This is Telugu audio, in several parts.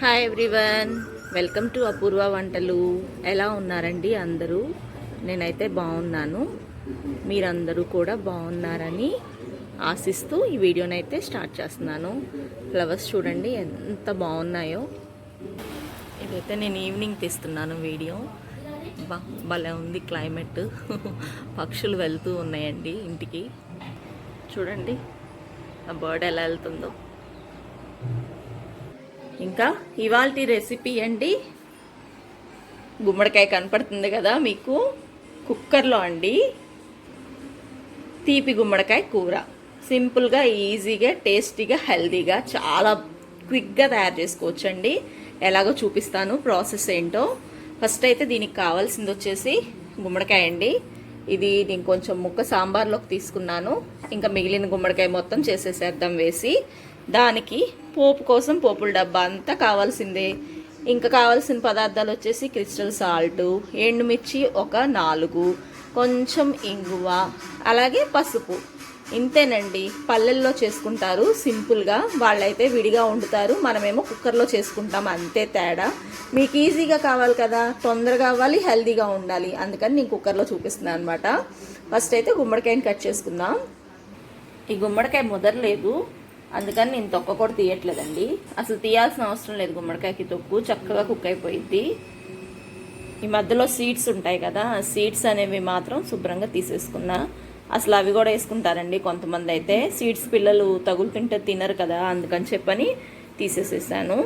Hi everyone welcome to Apoorva వంటలు ఎలా ఉన్నారండి అందరూ? నేనైతే బాగున్నాను. మీరందరూ కూడా బాగున్నారని ఆశిస్తూ ఈ వీడియోనైతే స్టార్ట్ చేస్తున్నాను. ఫ్లవర్స్ చూడండి ఎంత బాగున్నాయో. ఇదైతే నేను ఈవినింగ్ తీస్తున్నాను వీడియో. భలే ఉంది క్లైమేట్. పక్షులు వెళ్తూ ఉన్నాయండి ఇంటికి. చూడండి ఆ బర్డ్ ఎలా వెళ్తుందో. ఇంకా ఇవాళ రెసిపీ అండి గుమ్మడికాయ కనపడుతుంది కదా మీకు. కుక్కర్లో అండి తీపి గుమ్మడికాయ కూర. సింపుల్గా ఈజీగా టేస్టీగా హెల్తీగా చాలా క్విక్గా తయారు చేసుకోవచ్చు అండి ఎలాగో చూపిస్తాను ప్రాసెస్ ఏంటో. ఫస్ట్ అయితే దీనికి కావాల్సింది వచ్చేసి గుమ్మడికాయ అండి. ఇది నేను కొంచెం ముక్క సాంబార్లోకి తీసుకున్నాను. ఇంకా మిగిలిన గుమ్మడికాయ మొత్తం చేసేసేద్దాం వేసి. దానికి పోపు కోసం పోపుల డబ్బా అంతా కావాల్సిందే. ఇంకా కావాల్సిన పదార్థాలు వచ్చేసి క్రిస్టల్ సాల్ట్ ఎండుమిర్చి ఒక నాలుగు కొంచెం ఇంగువ అలాగే పసుపు. ఇంతేనండి. పల్లెల్లో చేసుకుంటారు సింపుల్గా. వాళ్ళైతే విడిగా వండుతారు మనమేమో కుక్కర్లో చేసుకుంటాం అంతే తేడా. మీకు ఈజీగా కావాలి కదా. తొందరగా అవ్వాలి హెల్దీగా ఉండాలి. అందుకని నేను కుక్కర్లో చూపిస్తున్నాను అనమాట ఫస్ట్ అయితే గుమ్మడికాయని కట్ చేసుకుందాం. ఈ గుమ్మడికాయ ముదరలేదు. అందుకని నేను తొక్క కూడా తీయట్లేదండి. అసలు తీయాల్సిన అవసరం లేదు గుమ్మడికాయకి తొక్కు చక్కగా కుక్ అయిపోయింది ఈ మధ్యలో సీడ్స్ ఉంటాయి కదా సీడ్స్ అనేవి మాత్రం శుభ్రంగా తీసేసుకున్నా. అసలు అవి కూడా వేసుకుంటారండి కొంతమంది అయితే. సీడ్స్ పిల్లలు తగులుతుంటే తినరు కదా అందుకని చెప్పని తీసేసేసాను.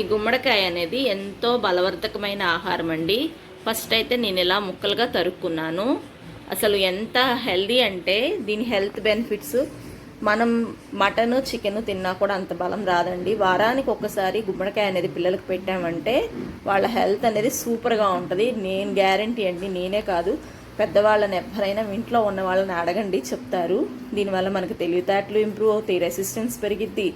ఈ గుమ్మడికాయ అనేది ఎంతో బలవర్ధకమైన ఆహారం అండి. ఫస్ట్ అయితే నేను ఇలా ముక్కలుగా తరుక్కున్నాను. అసలు ఎంత హెల్దీ అంటే దీని హెల్త్ బెనిఫిట్స్ మనం మటన్ చికెన్ తిన్నా కూడా అంత బలం రాదండి. వారానికి ఒక్కసారి గుమ్మడికాయ అనేది పిల్లలకు పెట్టామంటే వాళ్ళ హెల్త్ అనేది సూపర్గా ఉంటుంది. నేను గ్యారంటీ అండి నేనే కాదు. పెద్దవాళ్ళని ఎవరైనా ఇంట్లో ఉన్న వాళ్ళని అడగండి చెప్తారు. దీనివల్ల మనకు తెలివితేటలు ఇంప్రూవ్ అవుతాయి రెసిస్టెన్స్ పెరిగిద్ది.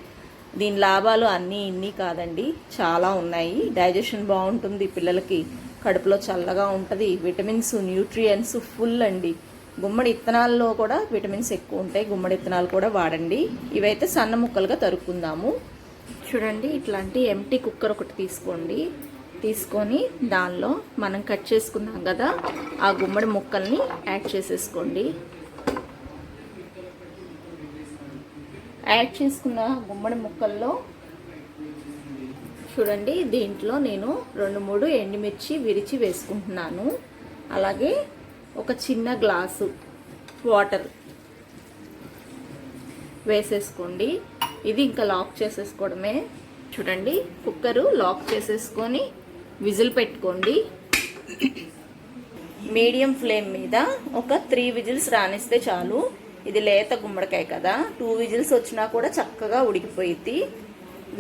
దీని లాభాలు అన్నీ ఇన్ని కాదండి చాలా ఉన్నాయి. డైజెషన్ బాగుంటుంది పిల్లలకి కడుపులో చల్లగా ఉంటుంది. విటమిన్స్ న్యూట్రియంట్స్ ఫుల్ అండి. గుమ్మడి ఇత్తనాల్లో కూడా విటమిన్స్ ఎక్కువ ఉంటాయి. గుమ్మడి ఇత్తనాలు కూడా వాడండి. ఇవైతే సన్న ముక్కలుగా తరుక్కుందాము. చూడండి ఇట్లాంటి ఎంటీ కుక్కర్ ఒకటి తీసుకోండి. తీసుకొని దానిలో మనం కట్ చేసుకున్నాం కదా ఆ గుమ్మడి ముక్కల్ని యాడ్ చేసేసుకోండి. యాడ్ చేసుకున్న గుమ్మడి ముక్కల్లో చూడండి దీంట్లో నేను రెండు మూడు ఎండుమిర్చి విరిచి వేసుకుంటున్నాను. అలాగే ఒక చిన్న గ్లాసు వాటర్ వేసేసుకోండి. ఇది ఇంకా లాక్ చేసేసుకోవడమే. చూడండి కుక్కరు లాక్ చేసేసుకొని విజిల్ పెట్టుకోండి. మీడియం ఫ్లేమ్ మీద ఒక త్రీ విజిల్స్ రానిస్తే చాలు. ఇది లేత గుమ్మడికాయ కదా. టూ విజిల్స్ వచ్చినా కూడా చక్కగా ఉడికిపోయింది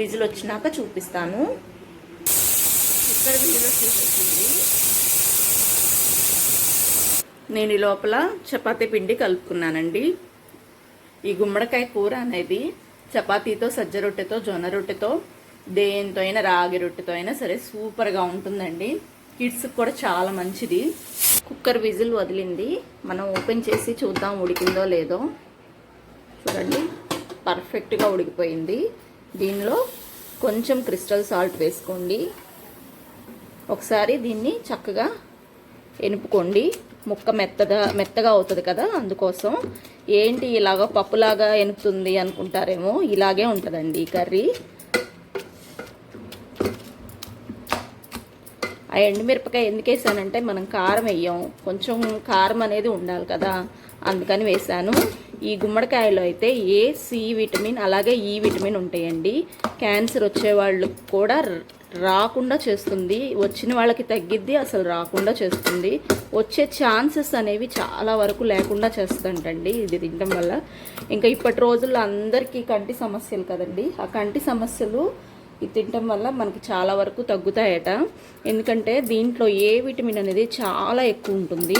విజిల్ వచ్చినాక చూపిస్తాను. కుక్కర్ విజిల్ వచ్చేసేసింది. నేను ఈ లోపల చపాతీ పిండి కలుపుకున్నానండి. ఈ గుమ్మడికాయ కూర అనేది చపాతీతో సజ్జ రొట్టెతో జొన్న రొట్టెతో దేంతో అయినా రాగి రొట్టెతో అయినా సరే సూపర్గా ఉంటుందండి. కిడ్స్కి కూడా చాలా మంచిది. కుక్కర్ విజిల్ వదిలింది. మనం ఓపెన్ చేసి చూద్దాం ఉడికిందో లేదో. చూడండి. పర్ఫెక్ట్గా ఉడికిపోయింది. దీనిలో కొంచెం క్రిస్టల్ సాల్ట్ వేసుకోండి. ఒకసారి దీన్ని చక్కగా ఎనుపుకోండి. ముక్క మెత్తగా మెత్తగా అవుతుంది కదా అందుకోసం ఏంటి ఇలాగ పప్పులాగా ఎనుకుతుంది అనుకుంటారేమో ఇలాగే ఉంటుందండి ఈ కర్రీ. ఆ ఎండుమిరపకాయ ఎందుకు వేసానంటే మనం కారం వేయం. కొంచెం కారం అనేది ఉండాలి కదా అందుకని వేసాను. ఈ గుమ్మడికాయలో అయితే ఏ సి విటమిన్ అలాగే ఈ విటమిన్ ఉంటాయండి. క్యాన్సర్ వచ్చేవాళ్ళు కూడా రాకుండా చేస్తుంది. వచ్చిన వాళ్ళకి తగ్గిద్ది అసలు రాకుండా చేస్తుంది. వచ్చే ఛాన్సెస్ అనేవి చాలా వరకు లేకుండా చేస్తుందండి ఇది తినడం వల్ల. ఇంకా ఇప్పటి రోజుల్లో అందరికీ కంటి సమస్యలు కదండి. ఆ కంటి సమస్యలు ఇది తినటం వల్ల మనకి చాలా వరకు తగ్గుతాయట. ఎందుకంటే దీంట్లో ఏ విటమిన్ అనేది చాలా ఎక్కువ ఉంటుంది.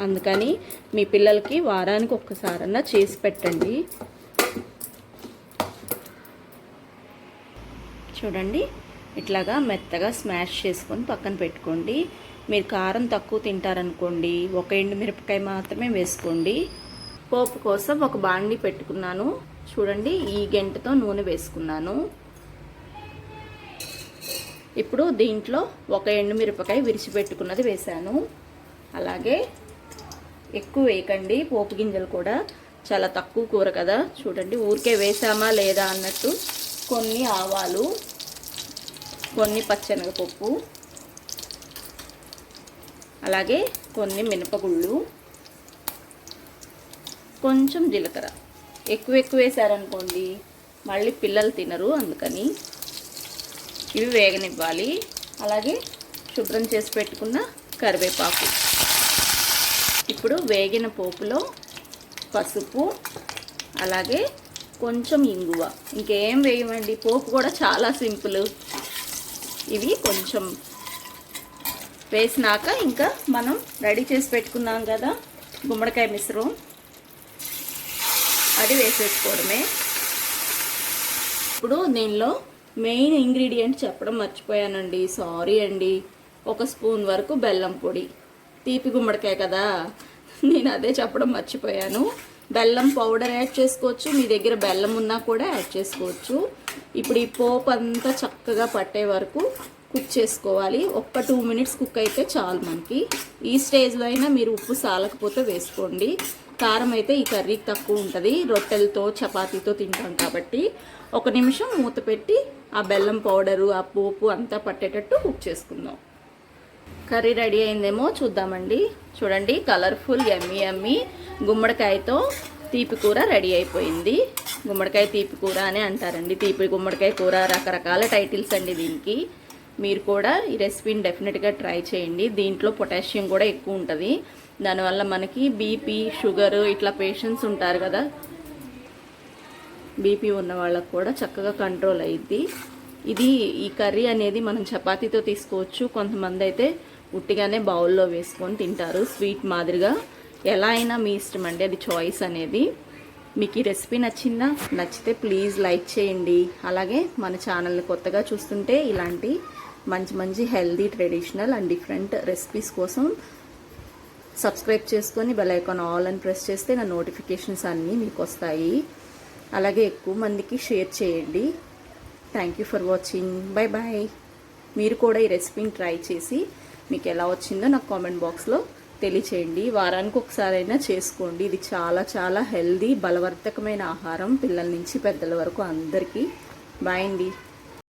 అందుకని మీ పిల్లలకి వారానికి ఒక్కసారన్నా చేసి పెట్టండి. చూడండి. ఇట్లాగా మెత్తగా స్మాష్ చేసుకొని పక్కన పెట్టుకోండి. మీరు కారం తక్కువ తింటారనుకోండి ఒక ఎండు మిరపకాయ మాత్రమే వేసుకోండి. పోపు కోసం ఒక బాండి పెట్టుకున్నాను. చూడండి ఈ గంటతో నూనె వేసుకున్నాను. ఇప్పుడు దీంట్లో ఒక ఎండు మిరపకాయ విరిచిపెట్టుకున్నది వేశాను. అలాగే ఎక్కువ వేయకండి పోపు గింజలు కూడా చాలా తక్కువ కూర కదా. చూడండి ఊరికే వేసామా లేదా అన్నట్టు కొన్ని ఆవాలు కొన్ని పచ్చెనగపప్పు అలాగే కొన్ని మినపగుళ్ళు కొంచెం జీలకర్ర. ఎక్కువ ఎక్కువ వేసారనుకోండి మళ్ళీ పిల్లలు తినరు అందుకని. ఇవి వేగనివ్వాలి. అలాగే శుభ్రం చేసి పెట్టుకున్న కరివేపాకు. ఇప్పుడు వేగిన పోపులో పసుపు అలాగే కొంచెం ఇంగువ. ఇంకేం వేయమండి? పోపు కూడా చాలా సింపుల్. ఇవి కొంచెం వేసినాక ఇంకా మనం రెడీ చేసి పెట్టుకున్నాం కదా గుమ్మడికాయ మిశ్రం అది వేసేసుకోవడమే. ఇప్పుడు దీనిలో మెయిన్ ఇంగ్రీడియంట్ చెప్పడం మర్చిపోయానండి. సారీ అండి. ఒక స్పూన్ వరకు బెల్లం పొడి. తీపి గుమ్మడికాయ కదా. నేను అదే చెప్పడం మర్చిపోయాను. బెల్లం పౌడర్ యాడ్ చేసుకోవచ్చు. మీ దగ్గర బెల్లం ఉన్నా కూడా యాడ్ చేసుకోవచ్చు. ఇప్పుడు ఈ పోపు అంతా చక్కగా పట్టే వరకు కుక్ చేసుకోవాలి. ఒక్క టూ మినిట్స్ కుక్ అయితే చాలు మనకి. ఈ స్టేజ్లో అయినా మీరు ఉప్పు సాలకపోతే వేసుకోండి. కారం అయితే ఈ కర్రీకి తక్కువ ఉంటుంది. రొట్టెలతో చపాతీతో తింటాం కాబట్టి ఒక నిమిషం మూత పెట్టి ఆ బెల్లం పౌడరు ఆ పోపు అంతా పట్టేటట్టు కుక్ చేసుకుందాం. కర్రీ రెడీ అయిందేమో చూద్దామండి. చూడండి కలర్ఫుల్ ఎమ్మి ఎమ్మి గుమ్మడికాయతో తీపి కూర రెడీ అయిపోయింది. గుమ్మడికాయ తీపి కూర అని అంటారండి. తీపి గుమ్మడికాయ కూర రకరకాల టైటిల్స్ అండి దీనికి. మీరు కూడా ఈ రెసిపీని డెఫినెట్గా ట్రై చేయండి. దీంట్లో పొటాషియం కూడా ఎక్కువ ఉంటుంది. దానివల్ల మనకి బీపీ షుగర్ ఇట్లా పేషెంట్స్ ఉంటారు కదా. బీపీ ఉన్న వాళ్ళకు కూడా చక్కగా కంట్రోల్ అయ్యిద్ది. ఇది ఈ కర్రీ అనేది మనం చపాతీతో తీసుకోవచ్చు. కొంతమంది అయితే ఉట్టిగానే బౌల్లో వేసుకొని తింటారు. స్వీట్ మాదిరిగా. ఎలా అయినా మీ ఇష్టం అండి అది చాయిస్ అనేది. మీకు ఈ రెసిపీ నచ్చిందా? నచ్చితే ప్లీజ్ లైక్ చేయండి. అలాగే మన ఛానల్ని కొత్తగా చూస్తుంటే ఇలాంటి మంచి మంచి healthy traditional and different recipes కోసం సబ్స్క్రైబ్ చేసుకొని బెల్ ఐకాన్ ఆల్ అని ప్రెస్ చేస్తే నా నోటిఫికేషన్స్ అన్నీ మీకు వస్తాయి. అలాగే ఎక్కువ మందికి షేర్ చేయండి. Thank you for watching bye bye మీరు కూడా ఈ రెసిపీని ట్రై చేసి మీకు ఎలా వచ్చిందో నాకు కామెంట్ బాక్స్లో తెలియచేయండి. వారానికి ఒకసారైనా చేసుకోండి. ఇది చాలా చాలా హెల్దీ బలవర్ధకమైన ఆహారం పిల్లల నుంచి పెద్దల వరకు అందరికీ. బాయ్ అండి.